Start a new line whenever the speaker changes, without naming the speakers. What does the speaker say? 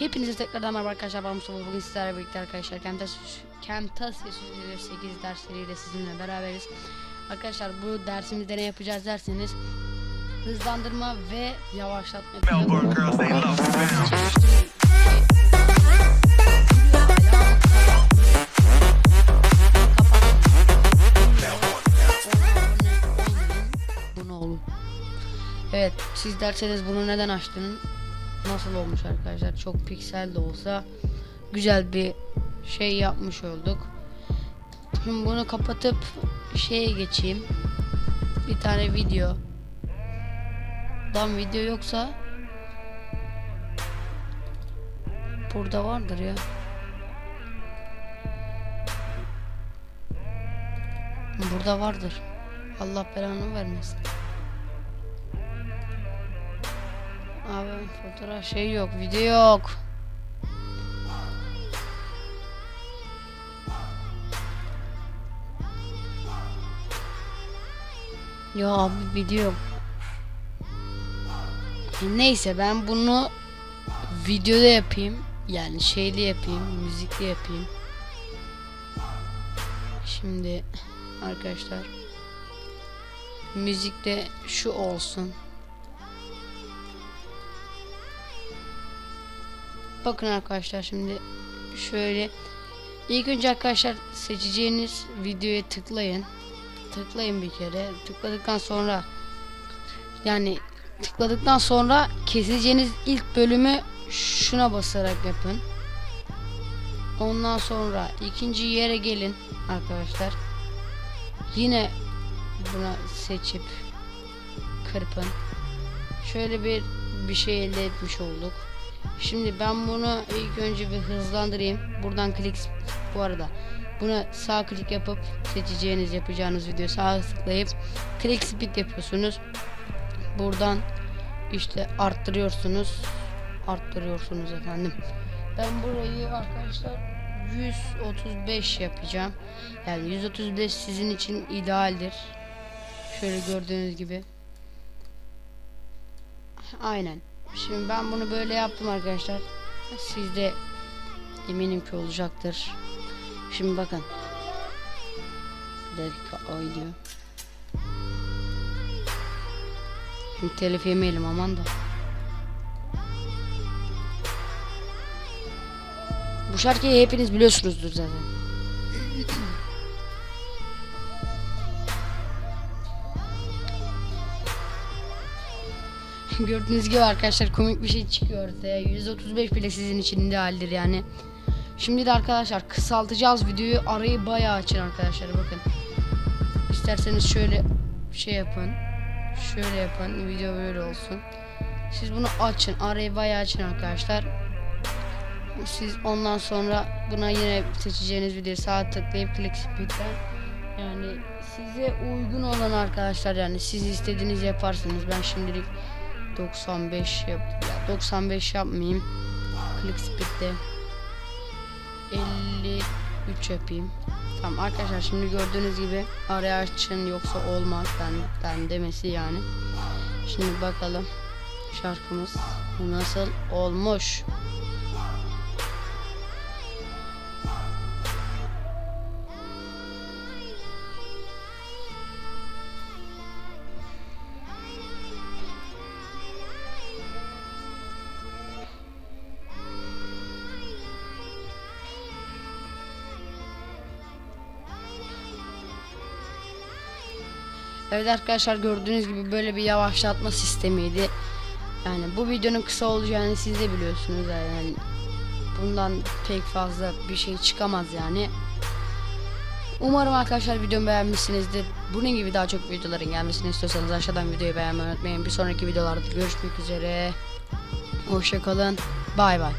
Hepinize tekrardan merhaba arkadaşlar ben Mustafa bugün sizlerle birlikte arkadaşlar Camtasia Studio 8 dersleriyle sizinle beraberiz Arkadaşlar bu dersimizde ne yapacağız derseniz Hızlandırma ve yavaşlatma. Evet siz derseniz bunu neden açtın? Nasıl olmuş arkadaşlar? Çok piksel de olsa güzel bir şey yapmış olduk. Şimdi bunu kapatıp şeye geçeyim. Bir tane video. Lan video yoksa burada vardır ya. Burada vardır. Allah belanı vermesin. Abi fotoğraf şey yok, video yok. Ya abi video yok. Neyse ben bunu videoda yapayım. Yani şeyli yapayım, müzikli yapayım. Şimdi arkadaşlar müzikte şu olsun. Bakın arkadaşlar şimdi şöyle ilk önce arkadaşlar seçeceğiniz videoya tıklayın. Tıklayın bir kere. Tıkladıktan sonra yani tıkladıktan sonra keseceğiniz ilk bölümü şuna basarak yapın. Ondan sonra ikinci yere gelin arkadaşlar. Yine buna seçip kırpın. Şöyle bir bir şey elde etmiş olduk. Şimdi ben bunu ilk önce bir hızlandırayım. Buradan klik bu arada. Buna sağ klik yapıp seçeceğiniz yapacağınız video sağ tıklayıp click speed yapıyorsunuz. Buradan işte arttırıyorsunuz. Arttırıyorsunuz efendim. Ben burayı arkadaşlar 135 yapacağım. Yani 135 sizin için idealdir. Şöyle gördüğünüz gibi. Aynen. Şimdi ben bunu böyle yaptım arkadaşlar. Sizde eminim ki olacaktır. Şimdi bakın. Bir dakika ay diyor. Şimdi telif yemeyelim aman da. Bu şarkıyı hepiniz biliyorsunuzdur zaten. Gördüğünüz gibi arkadaşlar komik bir şey çıkıyor ortaya. 135 bile sizin için idealdir yani. Şimdi de arkadaşlar kısaltacağız videoyu. Arayı bayağı açın arkadaşlar bakın. İsterseniz şöyle şey yapın. Şöyle yapın. Video böyle olsun. Siz bunu açın. Arayı bayağı açın arkadaşlar. Siz ondan sonra buna yine seçeceğiniz videoyu sağa tıklayıp click speed'den yani size uygun olan arkadaşlar yani siz istediğiniz yaparsınız. Ben şimdilik 95 yap ya 95 yapmayayım. Click speed'de 53 yapayım. Tamam arkadaşlar şimdi gördüğünüz gibi araya açın yoksa olmaz benden demesi yani. Şimdi bakalım şarkımız nasıl olmuş. Evet arkadaşlar gördüğünüz gibi böyle bir yavaşlatma sistemiydi. Yani bu videonun kısa olacağını siz de biliyorsunuz yani bundan pek fazla bir şey çıkamaz yani. Umarım arkadaşlar videomu beğenmişsinizdir. Bunun gibi daha çok videoların gelmesini istiyorsanız aşağıdan videoyu beğenmeyi unutmayın. Bir sonraki videolarda görüşmek üzere. Hoşçakalın. Bay bay.